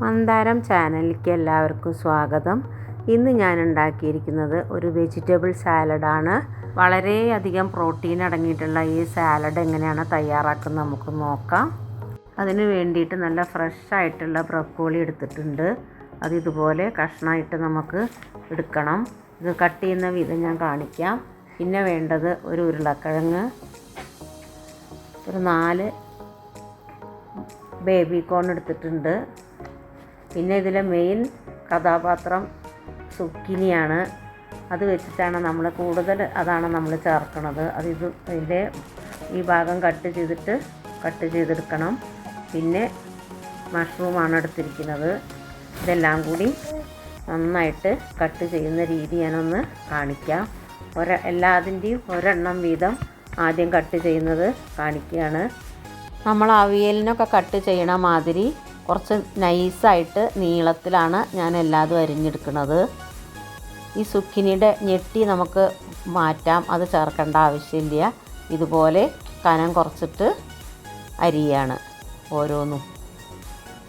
മന്ദാരം ചാനലിലേക്ക് എല്ലാവർക്കും സ്വാഗതം. ഇന്ന് ഞാൻ ഉണ്ടാക്കിയിരിക്കുന്നത് ഒരു വെജിറ്റബിൾ സാലഡാണ്. വളരെയധികം പ്രോട്ടീൻ അടങ്ങിയിട്ടുള്ള ഈ സാലഡ് എങ്ങനെയാണ് തയ്യാറാക്കുന്നത് നമുക്ക് നോക്കാം. അതിന് വേണ്ടിയിട്ട് നല്ല ഫ്രഷ് ആയിട്ടുള്ള ബ്രക്കോളി എടുത്തിട്ടുണ്ട്. അത് ഇതുപോലെ കഷ്ണമായിട്ട് നമുക്ക് എടുക്കണം. ഇത് കട്ട് ചെയ്യുന്ന വിധം ഞാൻ കാണിക്കാം. പിന്നെ വേണ്ടത് ഒരു ഉരുളക്കിഴങ്ങ് ഒരു നാല് ബേബി കോൺ എടുത്തിട്ടുണ്ട്. പിന്നെ ഇതിലെ മെയിൻ കഥാപാത്രം സുക്കിനിയാണ്. അത് വെച്ചിട്ടാണ് നമ്മൾ കൂടുതൽ അതാണ് നമ്മൾ ചേർക്കുന്നത് അത് ഇത് ഇതിന്റെ ഈ ഭാഗം കട്ട് ചെയ്തിട്ട് കട്ട് ചെയ്തെടുക്കണം. പിന്നെ മഷ്റൂമാണ് എടുത്തിരിക്കുന്നത്. ഇതെല്ലാം കൂടി നന്നായിട്ട് കട്ട് ചെയ്യുന്ന രീതി ഞാനൊന്ന് കാണിക്കാം. ഒര എല്ലാതിന്റെയും ഒരെണ്ണം വീതം ആദ്യം കട്ട് ചെയ്യുന്നത് കാണിക്കുകയാണ്. നമ്മൾ അവിയലിനൊക്കെ കട്ട് ചെയ്യണ മാതിരി കുറച്ച് നൈസായിട്ട് നീളത്തിലാണ് ഞാൻ എല്ലാതും അരിഞ്ഞെടുക്കുന്നത്. ഈ സുക്കിനിയുടെ ഞെട്ടി നമുക്ക് മാറ്റാം അത് ചേർക്കേണ്ട ആവശ്യമില്ല. ഇതുപോലെ കനം കുറച്ചിട്ട് അരിയാണ് ഓരോന്നും.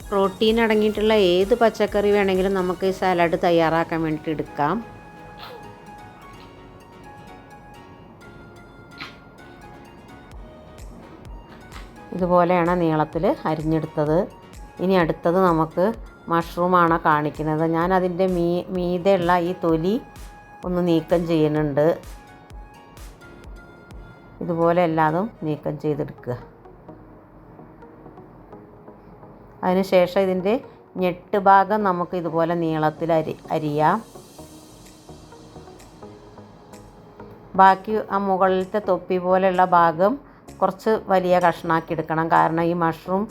പ്രോട്ടീൻ അടങ്ങിയിട്ടുള്ള ഏത് പച്ചക്കറി വേണമെങ്കിലും നമുക്ക് ഈ സാലഡ് തയ്യാറാക്കാൻ വേണ്ടിയിട്ട് എടുക്കാം. ഇതുപോലെയാണ് നീളത്തിൽ അരിഞ്ഞെടുത്തത്. ഇനി അടുത്തത് നമുക്ക് മഷ്റൂമാണ് കാണിക്കുന്നത്. ഞാൻ അതിന്റെ മീ മീതെയുള്ള ഈ തൊലി ഒന്ന് നീക്കം ചെയ്യുന്നുണ്ട്. ഇതുപോലെ എല്ലാതും നീക്കം ചെയ്തെടുക്കുക. അതിനുശേഷം ഇതിന്റെ ഞെട്ട് ഭാഗം നമുക്ക് ഇതുപോലെ നീളത്തിൽ അരി അരിയാം. ബാക്കി ആ മുകളിലത്തെ തൊപ്പി പോലെയുള്ള ഭാഗം കുറച്ച് വലിയ കഷ്ണാക്കി എടുക്കണം. കാരണം ഈ മഷ്റൂം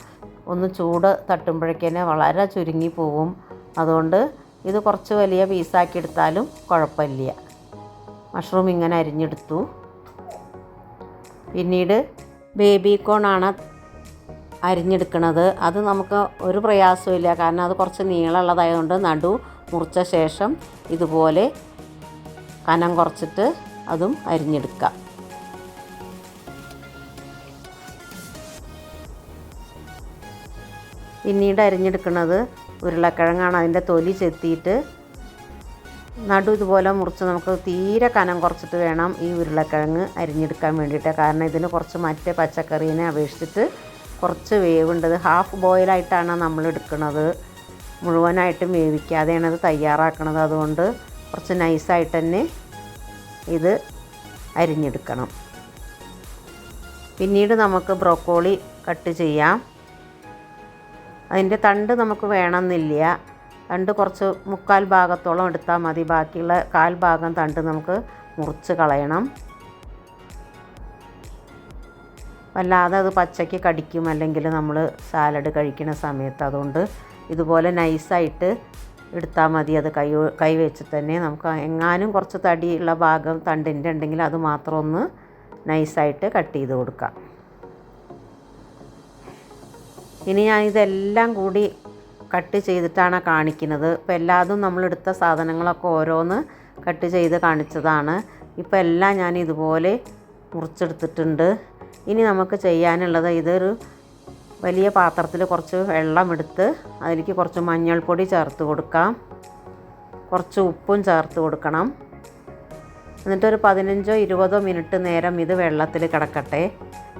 ഒന്ന് ചൂട് തട്ടുമ്പോഴേക്കന്നെ വളരെ ചുരുങ്ങി പോവും. അതുകൊണ്ട് ഇത് കുറച്ച് വലിയ പീസാക്കി എടുത്താലും കുഴപ്പമില്ല. മഷ്റൂം ഇങ്ങനെ അരിഞ്ഞെടുത്തു. പിന്നീട് ബേബി കോണാണ് അരിഞ്ഞെടുക്കുന്നത് അത് നമുക്ക് ഒരു പ്രയാസമില്ല കാരണം അത് കുറച്ച് നീളമുള്ളതായതുകൊണ്ട് നടു മുറിച്ച ശേഷം ഇതുപോലെ കനം കുറച്ചിട്ട് അതും അരിഞ്ഞെടുക്കാം. പിന്നീട് അരിഞ്ഞെടുക്കുന്നത് ഉരുളക്കിഴങ്ങാണ് അതിന്റെ തൊലി ചെത്തിയിട്ട് നടു ഇതുപോലെ മുറിച്ച് നമുക്ക് തീരെ കനം കുറച്ചിട്ട് വേണം ഈ ഉരുളക്കിഴങ്ങ് അരിഞ്ഞെടുക്കാൻ വേണ്ടിയിട്ട്. കാരണം ഇതിന് കുറച്ച് മറ്റേ പച്ചക്കറീനെ അപേക്ഷിച്ചിട്ട് കുറച്ച് വേവുണ്ടത് ഹാഫ് ബോയിലായിട്ടാണ് നമ്മൾ എടുക്കുന്നത് മുഴുവനായിട്ടും വേവിക്കാതെയാണ് അത് തയ്യാറാക്കുന്നത് അതുകൊണ്ട് കുറച്ച് നൈസായിട്ട് തന്നെ ഇത് അരിഞ്ഞെടുക്കണം. പിന്നീട് നമുക്ക് ബ്രോക്കോളി കട്ട് ചെയ്യാം. അതിന്റെ തണ്ട് നമുക്ക് വേണമെന്നില്ല. തണ്ട് കുറച്ച് മുക്കാൽ ഭാഗത്തോളം എടുത്താൽ മതി. ബാക്കിയുള്ള കാൽ ഭാഗം തണ്ട് നമുക്ക് മുറിച്ച് കളയണം. വല്ലാതെ അത് പച്ചയ്ക്ക് കടിക്കും. അല്ലെങ്കിൽ നമ്മൾ സാലഡ് കഴിക്കുന്ന സമയത്ത് അതുകൊണ്ട് ഇതുപോലെ നൈസായിട്ട് എടുത്താൽ മതി. അത് കൈ കൈ വെച്ച് തന്നെ നമുക്ക് എങ്ങാനും കുറച്ച് തടിയുള്ള ഭാഗം തണ്ടിന്റെ ഉണ്ടെങ്കിൽ അത് മാത്രം ഒന്ന് നൈസായിട്ട് കട്ട് ചെയ്ത് കൊടുക്കാം. ഇനി ഞാൻ ഇതെല്ലാം കൂടി കട്ട് ചെയ്തിട്ടാണ് കാണിക്കുന്നത്. ഇപ്പോൾ എല്ലാതും നമ്മളെടുത്ത സാധനങ്ങളൊക്കെ ഓരോന്ന് കട്ട് ചെയ്ത് കാണിച്ചതാണ്. ഇപ്പോൾ എല്ലാം ഞാൻ ഇതുപോലെ മുറിച്ചെടുത്തിട്ടുണ്ട്. ഇനി നമുക്ക് ചെയ്യാനുള്ളത് ഇതൊരു വലിയ പാത്രത്തിൽ കുറച്ച് വെള്ളം എടുത്ത് അതിലേക്ക് കുറച്ച് മഞ്ഞൾപ്പൊടി ചേർത്ത് കൊടുക്കാം. കുറച്ച് ഉപ്പും ചേർത്ത് കൊടുക്കണം. എന്നിട്ടൊരു പതിനഞ്ചോ ഇരുപതോ മിനിറ്റ് നേരം ഇത് വെള്ളത്തിൽ കിടക്കട്ടെ.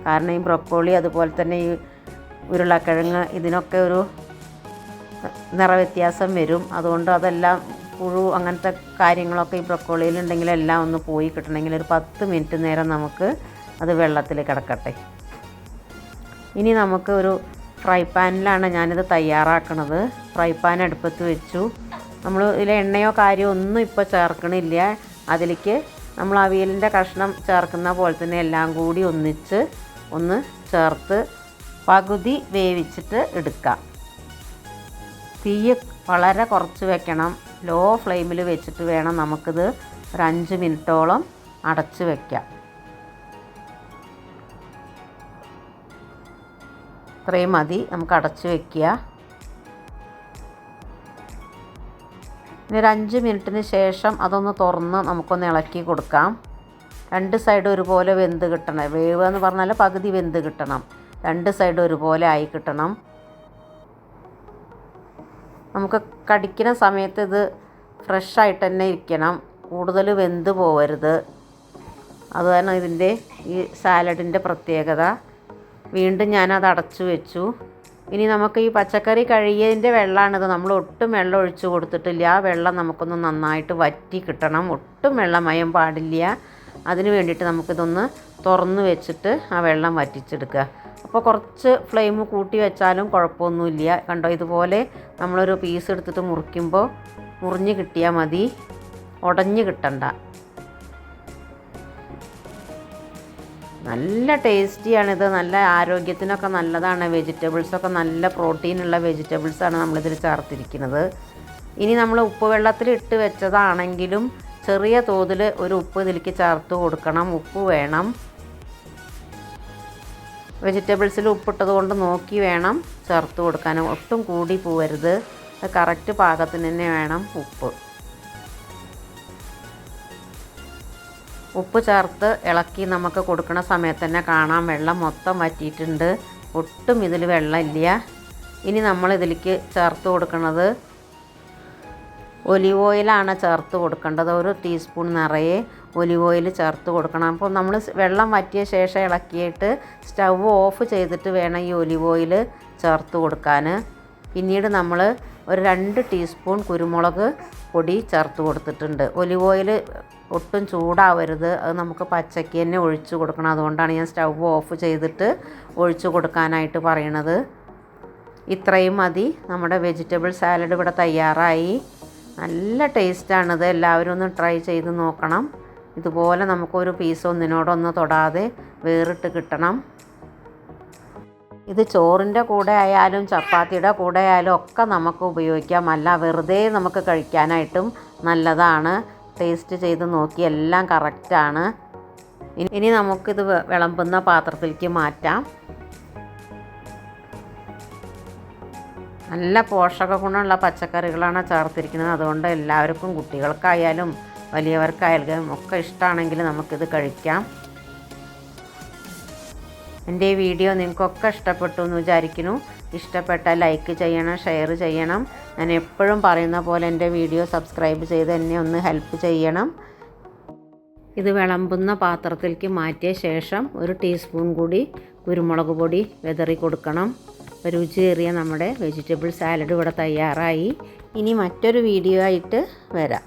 കാരണം ഈ ബ്രൊക്കോളി അതുപോലെ തന്നെ ഈ ഉരുളക്കിഴങ്ങ് ഇതിനൊക്കെ ഒരു നിറവ്യത്യാസം വരും. അതുകൊണ്ട് അതെല്ലാം പുഴു അങ്ങനത്തെ കാര്യങ്ങളൊക്കെ ഈ ബ്രക്കോളിയിലുണ്ടെങ്കിൽ എല്ലാം ഒന്ന് പോയി കിട്ടണമെങ്കിൽ ഒരു പത്ത് മിനിറ്റ് നേരം നമുക്ക് അത് വെള്ളത്തിൽ കിടക്കട്ടെ. ഇനി നമുക്ക് ഒരു ഫ്രൈ പാനിലാണ് ഞാനിത് തയ്യാറാക്കണത്. ഫ്രൈ പാൻ അടുപ്പത്ത് വെച്ചു. നമ്മൾ ഇതിൽ എണ്ണയോ കാര്യമോ ഒന്നും ഇപ്പോൾ ചേർക്കണില്ല. അതിലേക്ക് നമ്മൾ അവിയലിന്റെ കഷ്ണം ചേർക്കുന്ന പോലെ തന്നെ എല്ലാം കൂടി ഒന്നിച്ച് ഒന്ന് ചേർത്ത് പകുതി വേവിച്ചിട്ട് എടുക്കാം. തീ വളരെ കുറച്ച് വെക്കണം. ലോ ഫ്ലെയിമിൽ വെച്ചിട്ട് വേണം നമുക്കിത് ഒരു അഞ്ച് മിനിറ്റോളം അടച്ചു വയ്ക്കാം ഇത്രയും മതി നമുക്ക് അടച്ചു വയ്ക്കുക ഇനി ഒരു അഞ്ച് മിനിറ്റിന് ശേഷം അതൊന്ന് തുറന്ന് നമുക്കൊന്ന് ഇളക്കി കൊടുക്കാം. രണ്ട് സൈഡ് ഒരുപോലെ വെന്ത് കിട്ടണം. വേവ് എന്ന് പറഞ്ഞാൽ പകുതി വെന്ത് കിട്ടണം. രണ്ട് സൈഡും ഒരുപോലെ ആയി കിട്ടണം. നമുക്ക് കടിക്കുന്ന സമയത്ത് ഇത് ഫ്രഷായിട്ട് തന്നെ ഇരിക്കണം. കൂടുതൽ വെന്ത് പോവരുത്. അതാണ് ഇതിന്റെ ഈ സാലഡിന്റെ പ്രത്യേകത. വീണ്ടും ഞാനത് അടച്ചു വെച്ചു. ഇനി നമുക്ക് ഈ പച്ചക്കറി കഴുകിയതിന്റെ വെള്ളമാണിത് നമ്മൾ ഒട്ടും വെള്ളം ഒഴിച്ചു കൊടുത്തിട്ടില്ല. ആ വെള്ളം നമുക്കൊന്ന് നന്നായിട്ട് വറ്റി കിട്ടണം. ഒട്ടും വെള്ളമയം പാടില്ല. അതിന് വേണ്ടിയിട്ട് നമുക്കിതൊന്ന് തുറന്ന് വെച്ചിട്ട് ആ വെള്ളം വറ്റിച്ചെടുക്കുക. അപ്പോൾ കുറച്ച് ഫ്ലെയിം കൂട്ടി വെച്ചാലും കുഴപ്പമൊന്നുമില്ല. കണ്ടോ ഇതുപോലെ നമ്മളൊരു പീസ് എടുത്തിട്ട് മുറിക്കുമ്പോൾ മുറിഞ്ഞ് കിട്ടിയാൽ മതി. ഉടഞ്ഞ് കിട്ടണ്ട. നല്ല ടേസ്റ്റിയാണിത്. നല്ല ആരോഗ്യത്തിനൊക്കെ നല്ലതാണ്. വെജിറ്റബിൾസൊക്കെ നല്ല പ്രോട്ടീനുള്ള വെജിറ്റബിൾസാണ് നമ്മളിതിൽ ചേർത്തിരിക്കുന്നത്. ഇനി നമ്മൾ ഉപ്പ് വെള്ളത്തിൽ ഇട്ട് വെച്ചതാണെങ്കിലും ചെറിയ തോതിൽ ഒരു ഉപ്പ് ഇതിലേക്ക് ചേർത്ത് കൊടുക്കണം. ഉപ്പ് വേണം. വെജിറ്റബിൾസിൽ ഉപ്പിട്ടത് കൊണ്ട് നോക്കി വേണം ചേർത്ത് കൊടുക്കാൻ ഒട്ടും കൂടി പോവരുത്. കറക്റ്റ് പാകത്തിന് തന്നെ വേണം ഉപ്പ്. ഉപ്പ് ചേർത്ത് ഇളക്കി നമുക്ക് കൊടുക്കുന്ന സമയത്ത് തന്നെ കാണാം വെള്ളം മൊത്തം വറ്റിയിട്ടുണ്ട്. ഒട്ടും ഇതിൽ വെള്ളമില്ല ഇനി നമ്മൾ ഇതിലേക്ക് ചേർത്ത് കൊടുക്കുന്നത് ഒലിവ് ഓയിലാണ് ചേർത്ത് കൊടുക്കേണ്ടത്. ഒരു ടീസ്പൂൺ നിറയെ ഒലിവ് ഓയിൽ ചേർത്ത് കൊടുക്കണം. അപ്പോൾ നമ്മൾ വെള്ളം വറ്റിയ ശേഷം ഇളക്കിയിട്ട് സ്റ്റവ് ഓഫ് ചെയ്തിട്ട് വേണം ഈ ഒലിവ് ഓയിൽ ചേർത്ത് കൊടുക്കാൻ. പിന്നീട് നമ്മൾ ഒരു രണ്ട് ടീസ്പൂൺ കുരുമുളക് പൊടി ചേർത്ത് കൊടുത്തിട്ടുണ്ട്. ഒലിവ് ഓയിൽ ഒട്ടും ചൂടാവരുത്. അത് നമുക്ക് പച്ചയ്ക്ക് തന്നെ ഒഴിച്ചു കൊടുക്കണം. അതുകൊണ്ടാണ് ഞാൻ സ്റ്റവ് ഓഫ് ചെയ്തിട്ട് ഒഴിച്ചു കൊടുക്കാനായിട്ട് പറയണത്. ഇത്രയും മതി. നമ്മുടെ വെജിറ്റബിൾ സാലഡ് ഇവിടെ തയ്യാറായി. നല്ല ടേസ്റ്റാണിത്. എല്ലാവരും ഒന്ന് ട്രൈ ചെയ്ത് നോക്കണം. ഇതുപോലെ നമുക്കൊരു പീസ് ഒന്നിനോടൊന്ന് തൊടാതെ വേറിട്ട് കിട്ടണം. ഇത് ചോറിന്റെ കൂടെ ആയാലും ചപ്പാത്തിയുടെ കൂടെ ആയാലും ഒക്കെ നമുക്ക് ഉപയോഗിക്കാം. അല്ല വെറുതെ നമുക്ക് കഴിക്കാനായിട്ടും നല്ലതാണ്. ടേസ്റ്റ് ചെയ്ത് നോക്കി എല്ലാം കറക്റ്റാണ് ഇനി നമുക്കിത് വിളമ്പുന്ന പാത്രത്തിലേക്ക് മാറ്റാം. നല്ല പോഷക ഗുണമുള്ള പച്ചക്കറികളാണ് ചേർത്തിരിക്കുന്നത്. അതുകൊണ്ട് എല്ലാവർക്കും കുട്ടികൾക്കായാലും വലിയവർക്കായാലും ഒക്കെ ഇഷ്ടമാണെങ്കിൽ നമുക്കിത് കഴിക്കാം. എന്റെ ഈ വീഡിയോ നിങ്ങൾക്കൊക്കെ ഇഷ്ടപ്പെട്ടു എന്ന് വിചാരിക്കുന്നു. ഇഷ്ടപ്പെട്ടാൽ ലൈക്ക് ചെയ്യണം ഷെയർ ചെയ്യണം. ഞാൻ എപ്പോഴും പറയുന്ന പോലെ എന്റെ വീഡിയോ സബ്സ്ക്രൈബ് ചെയ്ത് എന്നെ ഒന്ന് ഹെൽപ്പ് ചെയ്യണം. ഇത് വിളമ്പുന്ന പാത്രത്തിലേക്ക് മാറ്റിയ ശേഷം ഒരു ടീസ്പൂൺ കൂടി കുരുമുളക് പൊടി വെതറി കൊടുക്കണം. രുചിയേറിയ നമ്മുടെ വെജിറ്റബിൾ സാലഡ് ഇവിടെ തയ്യാറായി. ഇനി മറ്റൊരു വീഡിയോ ആയിട്ട് വരാം.